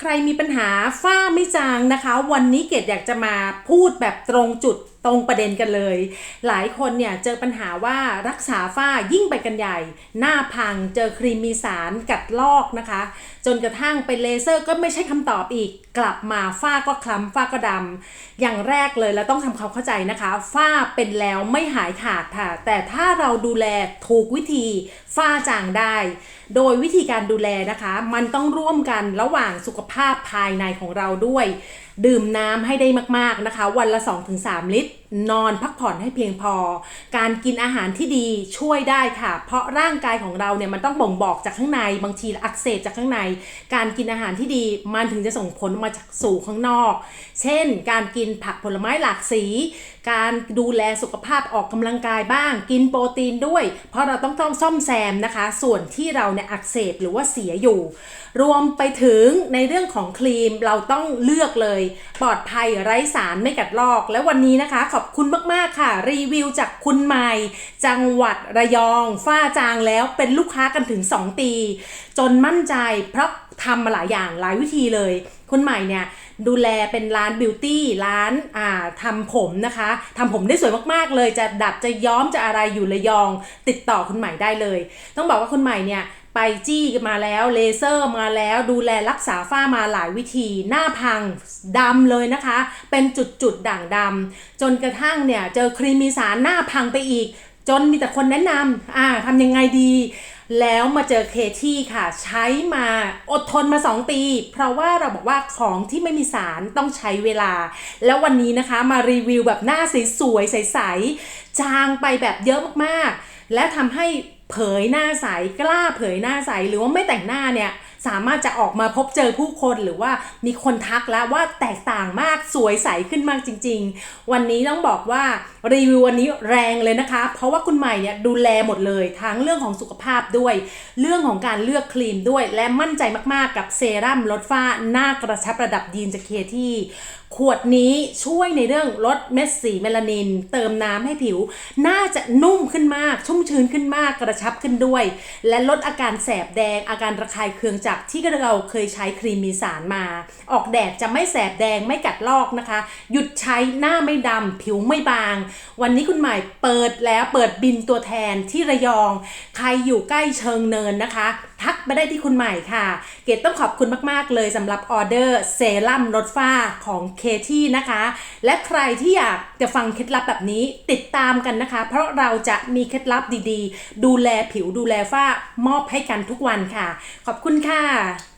ใครมีปัญหาฝ้าไม่จางนะคะ วันนี้เกดอยากจะมาพูดแบบตรงจุด รงประเด็นกันเลย หลายคนเนี่ยเจอปัญหาว่ารักษาฝ้ายิ่งไปกันใหญ่ หน้าพังเจอครีมมีสารกัดลอกนะคะ จนกระทั่งไปเลเซอร์ก็ไม่ใช่คำตอบอีก กลับมาฝ้าก็คล้ำฝ้าก็ดำอย่างแรกเลยเราต้องทำความเข้าใจนะคะ ฝ้าเป็นแล้วไม่หายขาดค่ะ แต่ถ้าเราดูแลถูกวิธีฝ้าจางได้ โดยวิธีการดูแลนะคะ มันต้องร่วมกันระหว่างสุขภาพภายในของเราด้วย ดื่มน้ำให้ได้มากๆนะคะ วันละ 2-3 ลิตรนอนพักผ่อนให้เพียงพอ การกินอาหารที่ดีช่วยได้ค่ะ เพราะร่างกายของเราเนี่ยมันต้องบ่งบอกจากข้างในบางทีอักเสบจากข้างใน การกินอาหารที่ดีมันถึงจะส่งผลมาจากสู่ข้างนอก เช่น การกินผักผลไม้หลากสี การดูแลสุขภาพออกกำลังกายบ้าง กินโปรตีนด้วย เพราะเราต้องต้องซ่อมแซมนะคะ ส่วนที่เราเนี่ยอักเสบหรือว่าเสียอยู่ รวมไปถึงในเรื่องของครีมเราต้องเลือกเลย ปลอดภัยไร้สารไม่กัดลอก และวันนี้นะคะขอบคุณมากๆค่ะ รีวิวจากคุณใหม่ จังหวัดระยอง ฝ้าจางแล้วเป็นลูกค้ากันถึง 2 ปี จนมั่นใจเพราะ ทำมาหลายอย่างหลายวิธีเลย คุณใหม่เนี่ยดูแลเป็นร้านบิวตี้ร้านอ่าทำผมนะคะทำผมได้สวยมากๆเลย จะดัดจะย้อมจะอะไรอยู่ระยอง ติดต่อคุณใหม่ได้เลย ต้องบอกว่าคุณใหม่เนี่ยไปจี้มาแล้วเลเซอร์มาแล้วดูแลรักษาฝ้ามาหลายวิธี หน้าพังดำเลยนะคะ เป็นจุดจุดๆด่างดำจนกระทั่งเนี่ยเจอครีมมีสารหน้าพังไปอีก จนมีแต่คนแนะนำอ่าทำยังไงดี แล้วมาเจอเคที่ค่ะ ใช้มาอดทนมา 2 ปี เพราะว่าเราบอกว่าของที่ไม่มีสารต้องใช้เวลา แล้ววันนี้นะคะมารีวิวแบบหน้าสวยใส ๆ จางไปแบบเยอะมากๆ และทำให้เผยหน้าใสกล้าเผยหน้าใสหรือว่าไม่แต่งหน้าเนี่ย สามารถจะออกมาพบเจอผู้คนหรือว่ามีคนทักแล้วว่าแตกต่างมากสวยใสขึ้นมากจริง ๆ วันนี้ต้องบอกว่ารีวิววันนี้แรงเลยนะคะ เพราะว่าคุณใหม่เนี่ยดูแลหมดเลย ทั้งเรื่องของสุขภาพด้วย เรื่องของการเลือกครีมด้วย และมั่นใจมากๆกับเซรั่มลดฝ้าหน้ากระชับระดับยีนจากเคที่ขวดนี้ช่วยในเรื่องลดเม็ดสีเมลานิน เติมน้ำให้ผิว น่าจะนุ่มขึ้นมาก ชุ่มชื้นขึ้นมากกระชับขึ้นด้วย และลดอาการแสบแดงอาการระคายเคืองจากากที่เราเคยใช้ครีมมีสารมา ออกแดดจะไม่แสบแดงไม่กัดลอกนะคะ หยุดใช้หน้าไม่ดำผิวไม่บาง วันนี้คุณใหม่เปิดแล้วเปิดบินตัวแทนที่ระยอง ใครอยู่ใกล้เชิงเนินนะคะ ทักมาได้ที่คุณใหม่ค่ะ เกดต้องขอบคุณมากๆเลยสำหรับออเดอร์เซรั่มลดฝ้าของเคที่นะคะ และใครที่อยากจะฟังเคล็ดลับแบบนี้ติดตามกันนะคะ เพราะเราจะมีเคล็ดลับดีๆ ดูแลผิวดูแลฝ้ามอบให้กันทุกวันค่ะ ขอบคุณค่ะค่ะ